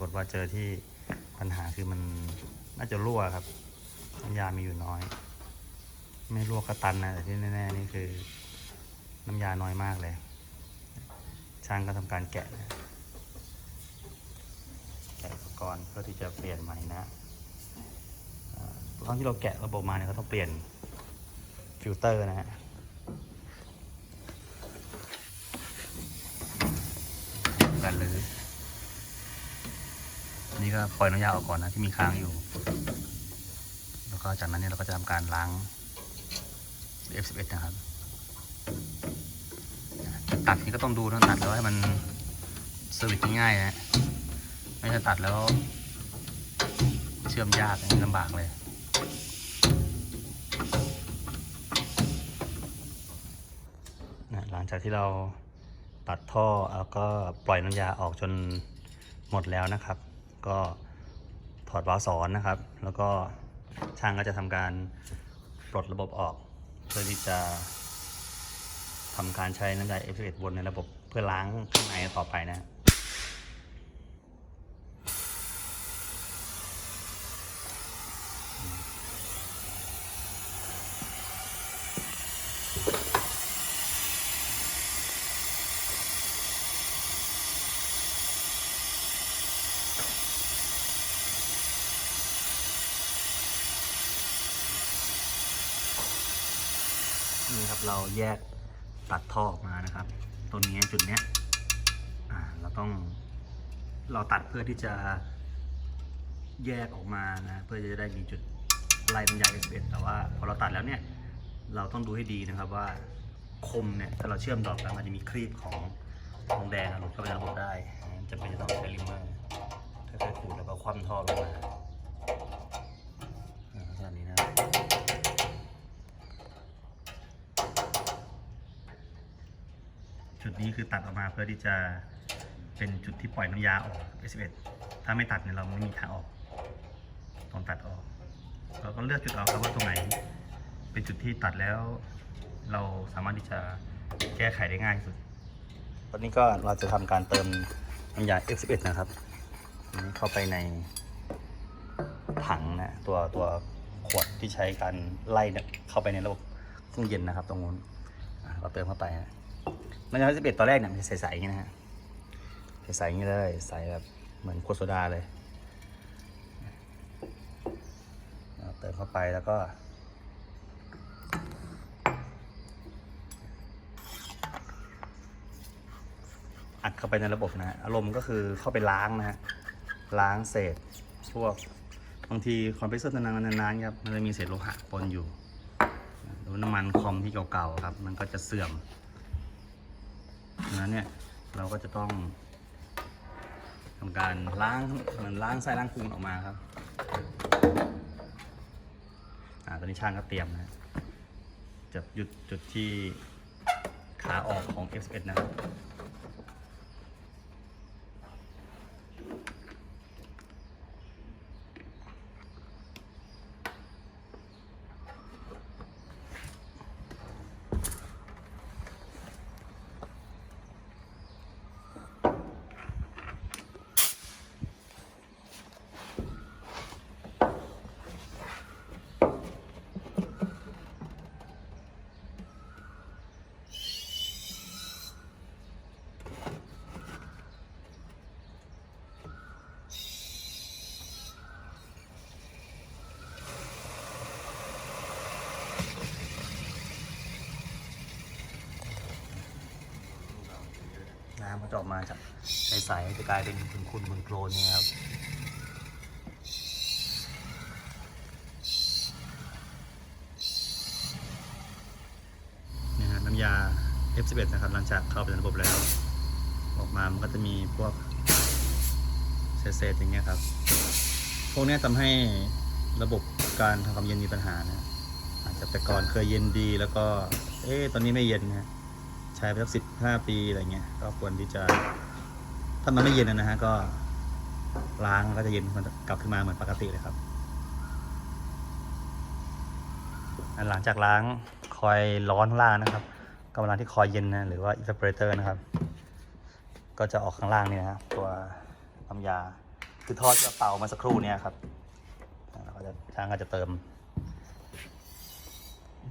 ากฏว่าเจอที่ปัญหาคือมันน่าจะรั่วครับน้ำยามีอยู่น้อย ไม่รั่วก็ตันนะแต่ที่แน่ๆนี่คือ น้ำยาน้อยมากเลย ช่างก็ทำการแกะนะแกะอุปกรณ์เพื่อที่จะเปลี่ยนใหม่นะอ่าตอนที่เราแกะระบบมาเนี่ยก็ต้องเปลี่ยนฟิลเตอร์นะฮะกันเลยอั นนี่ก็ปล่อยน้ำยาออกก่อนนะที่มีค้างอยู่ แล้วก็จากนั้นเนี่ยเราก็จะทำการล้าง F11 นะครับตัดนี่ก็ต้องดูนะตัดแล้วให้มันเซอร์วิสง่ายนะไม่ใช่ตัดแล้ว เชื่อมยากลำบากเลยนะหลังจากที่เราตัดท่อแล้วก็ปล่อยน้ำยาออกจนหมดแล้วนะครับ ก็ถอดวาล์วสอนนะครับ แล้วก็ช่างก็จะทำการปลดระบบออก เพื่อที่จะทำการใช้น้ำยา F11 วนในระบบเพื่อล้างข้างในต่อไปนะ นี่ครับเราแยกตัดท่อออกมานะครับ ตรงนี้จุดเนี้ยเราต้องเราตัดเพื่อที่จะแยกออกมานะเพื่อจะได้มีจุดไล่น้ำยา S11 แต่ว่าพอเราตัดแล้วเนี่ยเราต้องดูให้ดีนะครับว่าคมเนี่ยถ้าเราเชื่อมต่อกันมันจะมีครีบของทองแดงหลุดเข้าไปในระบบได้จะเป็นจะต้องใช้ลิมเมอร์ค่อยๆขูดแล้วก็คว่ำท่อลงมาลักษณะนี้นะครับ จุด นี้คือตัดออกมาเพื่อที่จะเป็นจุดที่ปล่อยน้ำยาออก S11 ถ้าไม่ตัดเนี่ยเราไม่มีทางออก ต้องตัดออก เราก็เลือกจุดออกครับว่าตรงไหน เป็นจุดที่ตัดแล้ว เราสามารถที่จะแก้ไขได้ง่ายที่สุด ตอนนี้ก็เราจะทำการเติมน้ำยา F11 นะครับนี้เข้าไปในถังนะตัวตัวขวดที่ใช้การไล่เข้าไปในระบบเครื่องเย็นนะครับ ตรงนู้นเราเติมเข้าไปนะ มันจะสิบเอ็ดตอนแรกเนี่ยมันจะใสๆอย่างนี้นะฮะใสๆอย่างนี้เลยใสแบบเหมือนโคโซดาเลยเอาเติมเข้าไปแล้วก็ อัดเข้าไปในระบบนะอารมณ์ก็คือเข้าไปล้างนะฮะล้างเศษพวกบางทีคอมเพรสเซอร์นานๆนานๆครับมันจะมีเศษโลหะปนอยู่หรือน้ำมันคอมที่เก่าๆครับ มันก็จะเสื่อม นั้นเนี่ยเราก็จะต้องทำการล้างเหมือนล้างไส้ล้างพุงออกมาครับอ่าตอนนี้ช่างก็เตรียมนะจะหยุดจุดที่ขาออกของ F11 นะครับ น้ำก็ จะออกมาจากใสๆจะกลายเป็นขุ่นๆขุ่นโคลนๆเนี่ยครับนี่ฮะน้ำยา F11 นะครับหลังจากเข้าไปในระบบแล้ว ออกมามันก็จะมีพวกเศษๆอย่างเงี้ยครับ พวกนี้ทำให้ระบบการทำความเย็นมีปัญหานะอาจจะแต่ก่อนเคยเย็นดีแล้วก็ เอ๊ะตอนนี้ไม่เย็นนะ ใช้ไปสักสิบห้าปีอะไรเงี้ยก็ควรที่จะถ้ามันไม่เย็นนะฮะก็ล้างแล้วก็จะเย็นมันกลับขึ้นมาเหมือนปกติเลยครับหลังจากล้างคอยร้อนข้างล่างนะครับก็เวลาที่คอยเย็นนะหรือว่า evaporator นะครับ ก็จะออกข้างล่างนี่นะครับตัวน้ำยาคือทอดที่เราเป่ามาสักครู่เนี่ยครับแล้วก็จะช่างก็จะเติม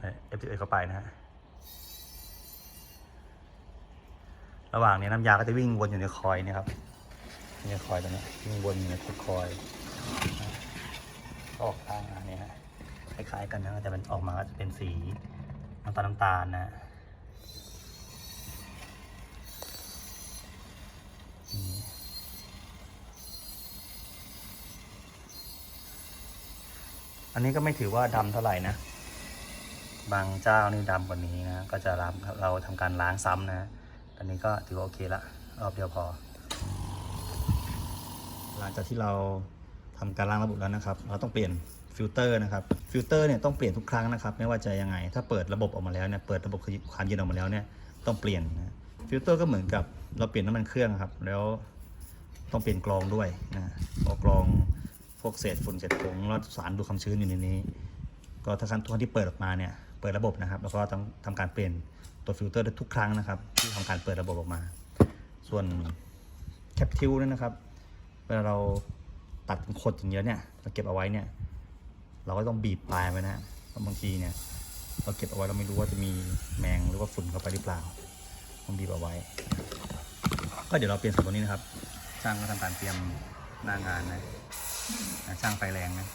เอฟเอเข้าไปนะฮะ ระหว่างนี้น้ำยาก็จะวิ่งวนอยู่ในคอยนี่ครับในคอยตัวนี้วิ่งวนอยู่ในชุดคอยก็ออกข้างอันนี้ฮะคล้ายๆกันนะแต่มันออกมาก็จะเป็นสีน้ำตาลน้ำตาลนะอันนี้ก็ไม่ถือว่าดำเท่าไหร่นะ บางเจ้านี่ดำกว่านี้นะ ก็จะเราทำการล้างซ้ำนะ อันนี้ก็ถือว่าโอเคละรอบเดียวพอ หลังจากที่เราทำการล้างระบบแล้วนะครับ เราต้องเปลี่ยนฟิลเตอร์นะครับ ฟิลเตอร์เนี่ยต้องเปลี่ยนทุกครั้งนะครับ ไม่ว่าจะยังไง ถ้าเปิดระบบออกมาแล้วเนี่ย เปิดระบบความเย็นออกมาแล้วเนี่ย ต้องเปลี่ยนนะ ฟิลเตอร์ก็เหมือนกับเราเปลี่ยนน้ำมันเครื่องครับ แล้วต้องเปลี่ยนกรองด้วยนะเพรากรองพวกเศษฝุ่นเศษผงแล้วสารดูความชื้นอยู่ในนี้ ก็ถ้าครั้งทุกครั้งที่เปิดออกมาเนี่ย เปิดระบบนะครับ แล้วก็ต้องทำการเปลี่ยน ตัวฟิลเตอร์ทุกครั้งนะครับ ที่ทำการเปิดระบบออกมา ส่วนแคปทิวนั่นนะครับ เวลาเราตัดขดอย่างเงี้ยเนี่ยเราเก็บเอาไว้เนี่ย เราก็ต้องบีบปลายไว้นะเพราะบางทีเนี่ย เราเก็บเอาไว้เราไม่รู้ว่าจะมีแมงหรือว่าฝุ่นเข้าไปหรือเปล่าต้องบีบเอาไว้ ก็เดี๋ยวเราเปลี่ยนส่วนตัวนี้นะครับ ช่างก็ทำการเตรียมหน้างานนะช่างไฟแรงนะ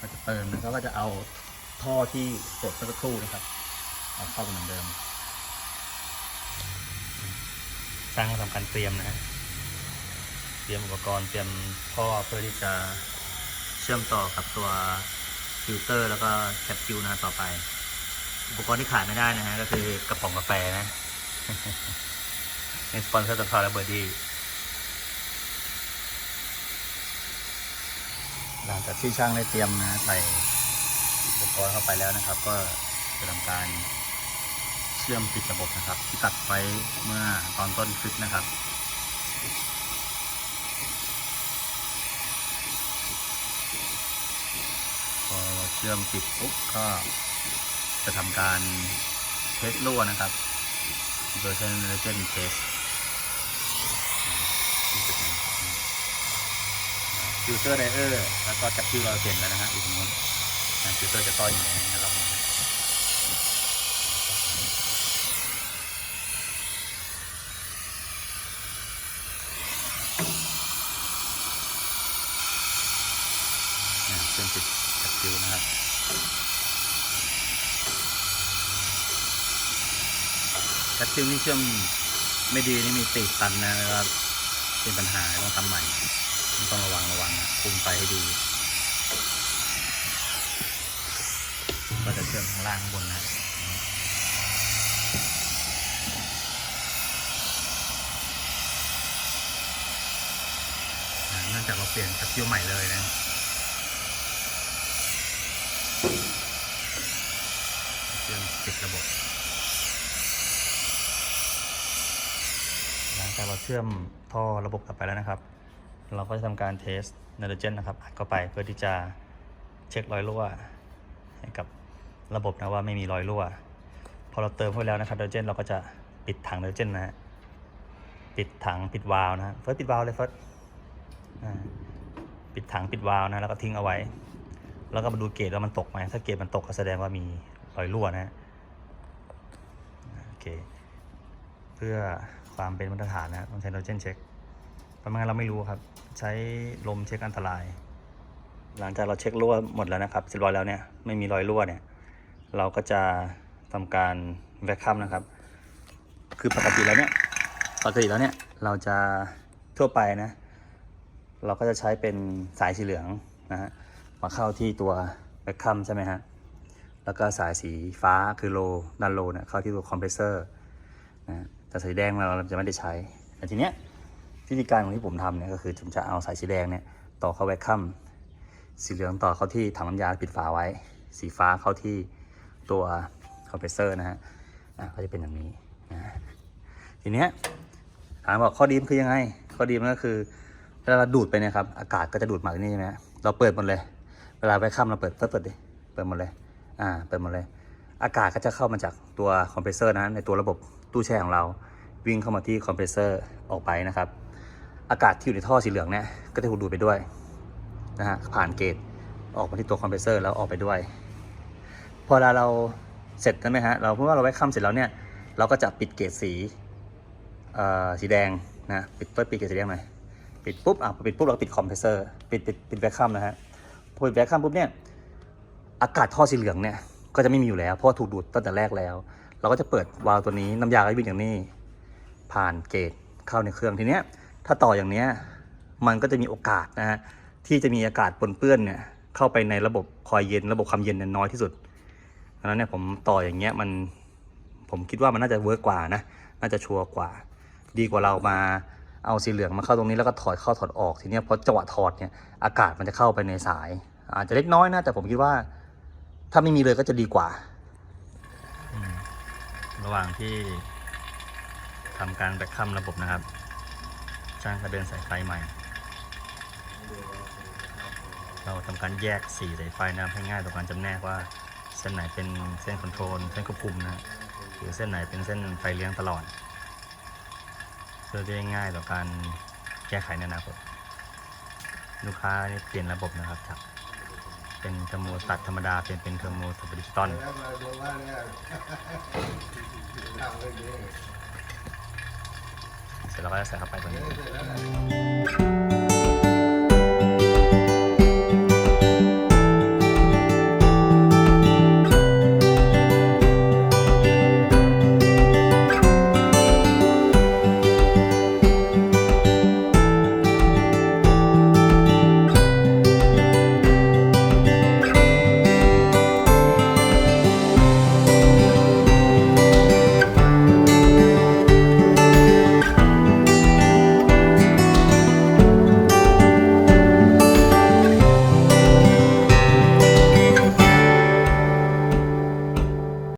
ก็จะเติมนะแล้วก็จะเอาท่อที่กดเมื่อสักครู่นะครับ เอาเข้าไปเหมือนเดิมช่างก็ทำการเตรียมนะฮะเตรียมอุปกรณ์เตรียมท่อเพื่อที่จะเชื่อมต่อกับตัวฟิลเตอร์ แล้วก็แคปคิวนะต่อไป อุปกรณ์ที่ขาดไม่ได้นะฮะก็คือกระป๋องกาแฟนะในสปอนเซอร์ตัวพาและเบอร์ดี้ หลังจากที่ช่างได้เตรียมนะใส่อุปกรณ์เข้าไปแล้วนะครับ ก็จะทำการเชื่อมติดระบบนะครับ ที่ตัดไว้เมื่อตอนต้นคลิปนะครับพอเราเชื่อมติดปุ๊บก็จะทำการเทสรั่วนะครับ โดยใช้เนเจนเทส ฟิลเตอร์ไดเออร์แล้วก็จับคิวเราเปลี่ยนแล้วนะฮะอยู่ตรงนู้นฟิลเตอร์จะต้อนอยู่ในนี้นะครับนะเชื่อมติดจับคิวนะครับแคปซิลนี่เชื่อมไม่ดีนี่มีติดตันนะแล้วเป็นปัญหาต้องทำใหม่ ต้องระวังระวังคุมไฟให้ดีก็จะเชื่อมข้างล่างข้างบนนะเนื่องจากเราเปลี่ยนแคปซิลใหม่เลยนะเชื่อมปิดระบบหลังจากเราเชื่อมท่อระบบกลับไปแล้วนะครับ เราก็จะทำการเทสไนโตรเจนนะครับอัดเข้าไปเพื่อที่จะเช็ครอยรั่วให้กับระบบนะว่าไม่มีรอยรั่ว พอเราเติมเข้าแล้วนะครับไนโตรเจนเราก็จะปิดถังไนโตรเจนนะฮะปิดถังปิดวาล์วนะฮะเฟิร์สปิดวาล์วเลยเฟิร์สปิดถังปิดวาล์วนะแล้วก็ทิ้งเอาไว้ แล้วก็มาดูเกจว่ามันตกไหมถ้าเกจมันตกก็แสดงว่ามีรอยรั่วนะฮะโอเคเพื่อความเป็นมาตรฐานนะต้องใช้ไนโตรเจนเช็ค เพราะไม่งั้นเราไม่รู้ครับ ใช้ลมเช็คอันตราย หลังจากเราเช็ครั่วหมดแล้วนะครับเสร็จร้อยแล้วเนี่ยไม่มีรอยรั่วเนี่ย เราก็จะทำการแวคคัมนะครับ คือปกติแล้วเนี่ยปกติแล้วเนี่ยเราจะทั่วไปนะ เราก็จะใช้เป็นสายสีเหลืองนะฮะมาเข้าที่ตัวแวคคัมใช่ไหมฮะแล้วก็สายสีฟ้าคือโลด้านโลเนี่ยเข้าที่ตัวคอมเพรสเซอร์นะแต่สีแดงเราจะไม่ได้ใช้แต่ทีเนี้ย วิธีการของที่ผมทำเนี่ยก็คือผมจะเอาสายสีแดงเนี่ยต่อเข้าแวคคัมสีเหลืองต่อเข้าที่ถังน้ำยาปิดฝาไว้ สีฟ้าเข้าที่ตัวคอมเพรสเซอร์นะฮะอะก็จะเป็นอย่างนี้นะทีเนี้ยถามว่าข้อดีมันคือยังไง ข้อดีมันก็คือพลาเราดูดไปเนี่ยครับ อากาศก็จะดูดมาที่นี่ใช่ไหมเราเปิดหมดเลย เวลาไปค่ำเราเปิดเปิดเปิดดิเปิดหมดเลยอ่าเปิดหมดเลย อากาศก็จะเข้ามาจากตัวคอมเพรสเซอร์นะในตัวระบบตู้แช่ของเรา วิ่งเข้ามาที่คอมเพรสเซอร์ออกไปนะครับ อากาศที่อยู่ในท่อสีเหลืองเนี่ยก็จะถูกดูดไปด้วยนะฮะผ่านเกตออกมาที่ตัวคอมเพรสเซอร์แล้วออกไปด้วย พอเวลาเราเสร็จใช่ไหมฮะเราพูดว่าเราไว้ค่ำเสร็จแล้วเนี่ยเราก็จะปิดเกตสีเอ่อสีแดงนะปิดเปิดปิดเกตสีแดงหน่อยปิดปุ๊บอะพอปิดปุ๊บเราปิดคอมเพรสเซอร์ปิดปิดปิดแวคคัมนะฮะพอปิดแวคคัมปุ๊บเนี่ยอากาศท่อสีเหลืองเนี่ยก็จะไม่มีอยู่แล้วเพราะถูกดูดตั้งแต่แรกแล้ว เราก็จะเปิดวาล์วตัวนี้น้ำยาก็วิ่งอย่างนี้ ผ่านเกตเข้าในเครื่องทีเนี้ย ถ้าต่ออย่างเนี้ยมันก็จะมีโอกาสนะฮะที่จะมีอากาศปนเปื้อนเนี่ยเข้าไปในระบบคอยเย็นระบบความเย็นเนี่ยน้อยที่สุดดังนั้นเนี่ยผมต่ออย่างเงี้ยมันผมคิดว่ามันน่าจะเวิร์กกว่านะน่าจะชัวร์กว่า ดีกว่าเรามาเอาสีเหลืองมาเข้าตรงนี้แล้วก็ถอดเข้าถอดออกทีเนี้ยพอจังหวะถอดเนี่ยอากาศมันจะเข้าไปในสาย อาจจะเล็กน้อยนะแต่ผมคิดว่า ถ้าไม่มีเลยก็จะดีกว่า ระหว่างที่ทำการแบคคัมระบบนะครับ ช่างก็เดินสายไฟใหม่ เราทำการแยกสีสายไฟนะให้ง่ายต่อการจำแนกว่าเส้นไหนเป็นเส้นคอนโทรลเส้นควบคุมนะหรือเส้นไหนเป็นเส้นไฟเลี้ยงตลอดเพื่อได้ง่ายต่อการแก้ไขในอนาคตลูกค้านี่เปลี่ยนระบบนะครับจากเป็นเทอร์โมสตัดธรรมดาเป็นเป็นเทอร์โมตัดดิจิตอล เนี่ยทำเรื่องนี้เสร็จแล้วก็จะใส่เข้าไปตรงนี้